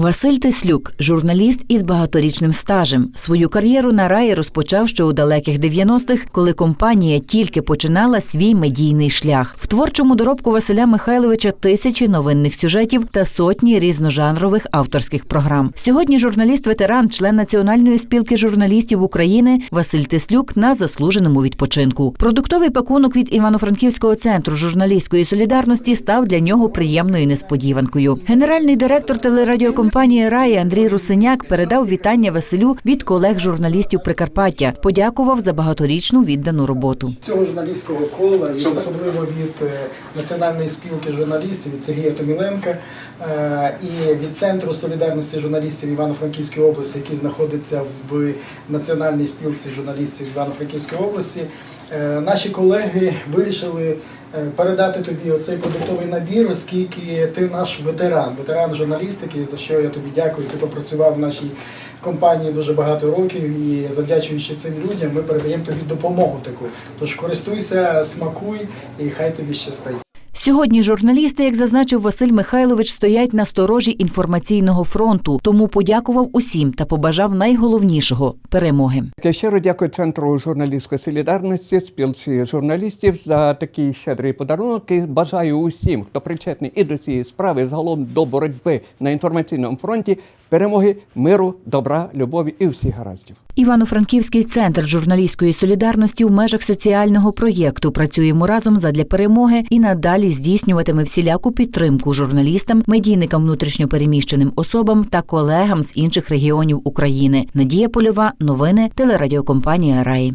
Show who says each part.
Speaker 1: Василь Теслюк, журналіст із багаторічним стажем. Свою кар'єру на раї розпочав ще у далеких 90-х, коли компанія тільки починала свій медійний шлях. В творчому доробку Василя Михайловича тисячі новинних сюжетів та сотні різножанрових авторських програм. Сьогодні журналіст-ветеран, член Національної спілки журналістів України Василь Теслюк на заслуженому відпочинку. Продуктовий пакунок від Івано-Франківського центру журналістської солідарності став для нього приємною несподіванкою. Генеральний директор телерадіокомпанії Раї Андрій Русиняк передав вітання Василю від колег-журналістів Прикарпаття. Подякував за багаторічну віддану роботу.
Speaker 2: цього журналістського кола, і особливо від е, Національної спілки журналістів від Сергія Томіленка е, і від Центру солідарності журналістів Івано-Франківської області, який знаходиться в Національній спілці журналістів Івано-Франківської області. Е, Наші колеги вирішили передати тобі оцей продуктовий набір, оскільки ти наш ветеран, ветеран журналістики, за що я тобі дякую. Ти попрацював в нашій компанії дуже багато років і завдячуючи цим людям, ми передаємо тобі допомогу таку. Тож користуйся, смакуй і хай тобі щастить.
Speaker 1: Сьогодні журналісти, як зазначив Василь Михайлович, стоять на сторожі інформаційного фронту, тому подякував усім та побажав найголовнішого перемоги.
Speaker 3: Я щиро дякую Центру журналістської солідарності, спілці журналістів за такий щедрий подарунок. І бажаю усім, хто причетний і до цієї справи, і загалом до боротьби на інформаційному фронті, перемоги, миру, добра, любові і всіх гараздів.
Speaker 1: Івано-Франківський центр журналістської солідарності в межах соціального проєкту працюємо разом задля перемоги і надалі здійснюватиме всіляку підтримку журналістам, медійникам внутрішньопереміщеним особам та колегам з інших регіонів України. Надія Польова, новини телерадіокомпанія Раї.